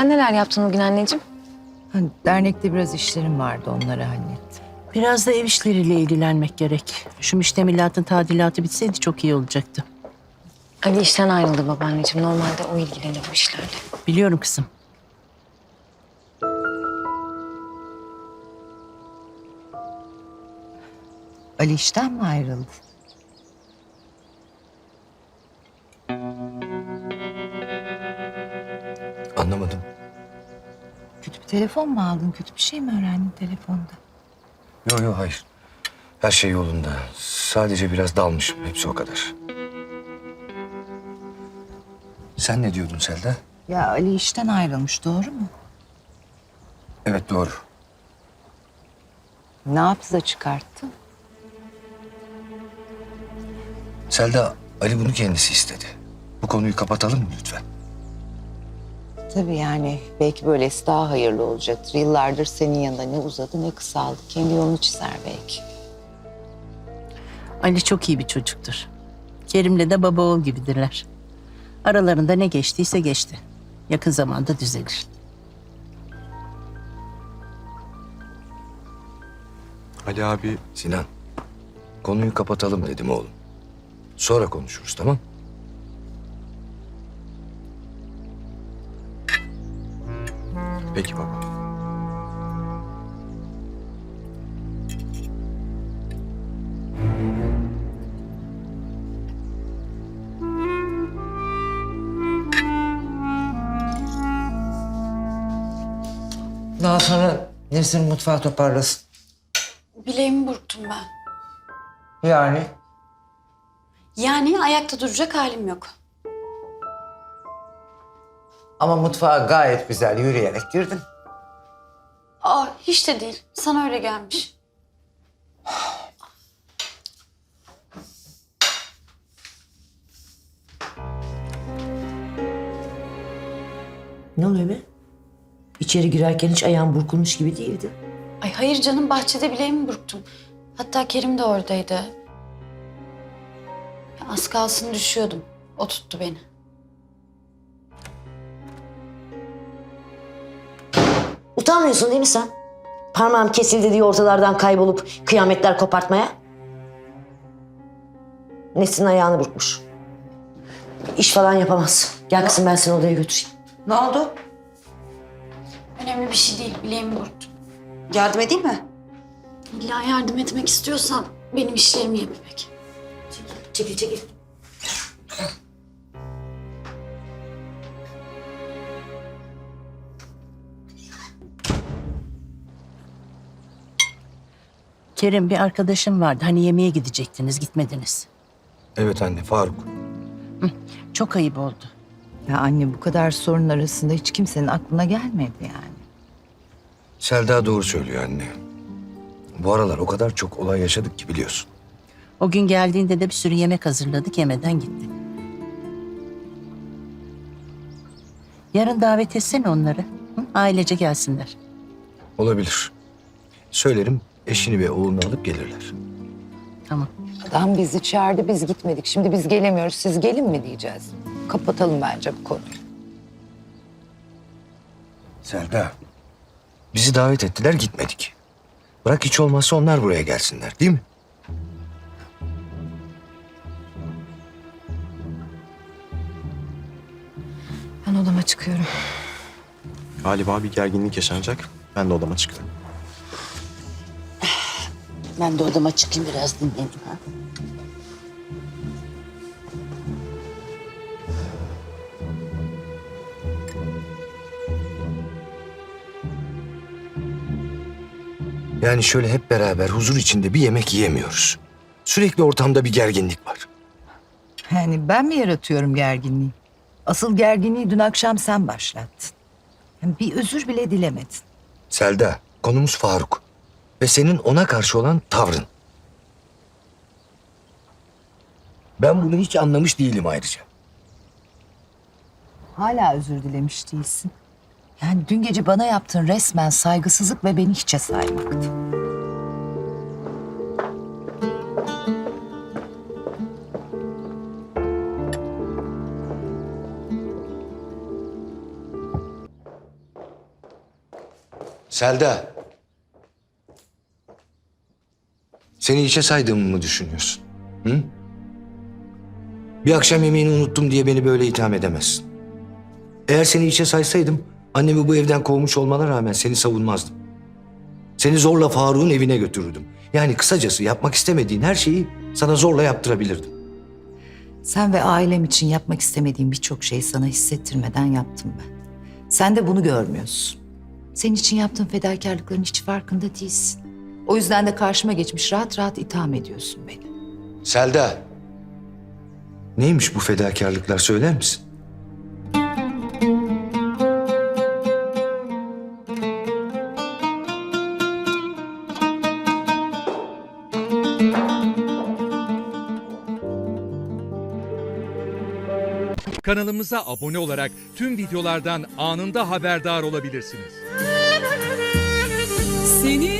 Sen neler yaptın bugün anneciğim? Hani dernekte biraz işlerim vardı onları hallettim. Biraz da ev işleriyle ilgilenmek gerek. Şu müştemilatın tadilatı bitseydi çok iyi olacaktı. Ali işten ayrıldı babaanneciğim. Normalde o ilgilenir bu işlerle. Biliyorum kızım. Ali işten mi ayrıldı? Telefon mu aldın? Kötü bir şey mi öğrendin telefonda? Yok yok hayır. Her şey yolunda. Sadece biraz dalmışım. Hepsi o kadar. Sen ne diyordun Selda? Ya Ali işten ayrılmış doğru mu? Evet doğru. Ne yaptı çıkarttı? Selda Ali bunu kendisi istedi. Bu konuyu kapatalım mı lütfen? Tabii yani belki böylesi daha hayırlı olacaktır. Yıllardır senin yanında ne uzadı ne kısaldı. Kendi yolunu çizer belki. Ali çok iyi bir çocuktur. Kerim'le de baba oğul gibidirler. Aralarında ne geçtiyse geçti. Yakın zamanda düzelir. Ali abi Sinan, konuyu kapatalım dedim oğlum. Sonra konuşuruz tamam? Peki baba. Daha sonra Nesrin mutfağı toparlasın. Bileğimi burktum ben. Yani Yani ayakta duracak halim yok. Ama mutfağa gayet güzel yürüyerek girdin. Aa hiç de değil. Sana öyle gelmiş. Ne oluyor be? İçeri girerken hiç ayağın burkulmuş gibi değildi. Ay hayır canım bahçede bileğimi burktum. Hatta Kerim de oradaydı. Ya, Az kalsın düşüyordum. O tuttu beni. Utanmıyorsun değil mi sen? Parmağım kesildi diye ortalardan kaybolup kıyametler kopartmaya. Nesin ayağını burkmuş. İş falan yapamaz. Gel kızım ben seni odaya götüreyim. Ne oldu? Önemli bir şey değil. Bileğimi burktum. Yardım edeyim mi? İlla yardım etmek istiyorsan benim işlerimi yap İpek. Çekil çekil. Kerim bir arkadaşım vardı. Hani yemeğe gidecektiniz, gitmediniz. Evet anne Faruk. Çok ayıp oldu. Ya anne bu kadar sorun arasında hiç kimsenin aklına gelmedi yani. Selda doğru söylüyor anne. Bu aralar o kadar çok olay yaşadık ki biliyorsun. O gün geldiğinde de bir sürü yemek hazırladık, yemeden gitti. Yarın davet etsene onları. Hı? Ailece gelsinler. Olabilir. Söylerim eşini ve oğlunu alıp gelirler. Tamam. Adam bizi çağırdı biz gitmedik. Şimdi biz gelemiyoruz siz gelin mi diyeceğiz. Kapatalım bence bu konuyu. Selda, bizi davet ettiler gitmedik. Bırak hiç olmazsa onlar buraya gelsinler değil mi? Ben odama çıkıyorum. Galiba bir gerginlik yaşanacak. Ben de odama çıkıyorum. Ben de odama çıkayım biraz dinleneyim. Ha? Yani şöyle hep beraber huzur içinde bir yemek yiyemiyoruz. Sürekli ortamda bir gerginlik var. Yani ben mi yaratıyorum gerginliği? Asıl gerginliği dün akşam sen başlattın. Yani bir özür bile dilemedin. Selda, konumuz Faruk. Ve senin ona karşı olan tavrın. Ben bunu hiç anlamış değilim ayrıca. Hala özür dilemiş değilsin. Yani dün gece bana yaptığın resmen saygısızlık ve beni hiçe saymaktı. Selda. Seni hiçe saydığımı mı düşünüyorsun? Hı? Bir akşam yemeğini unuttum diye beni böyle itham edemezsin. Eğer seni içe saysaydım annemi bu evden kovmuş olmana rağmen seni savunmazdım. Seni zorla Faruk'un evine götürürdüm. Yani kısacası yapmak istemediğin her şeyi sana zorla yaptırabilirdim. Sen ve ailem için yapmak istemediğim birçok şeyi sana hissettirmeden yaptım ben. Sen de bunu görmüyorsun. Senin için yaptığın fedakarlıkların hiç farkında değilsin. O yüzden de karşıma geçmiş rahat rahat itham ediyorsun beni. Selda. Neymiş bu fedakarlıklar söyler misin? Kanalımıza abone olarak tüm videolardan anında haberdar olabilirsiniz. Senin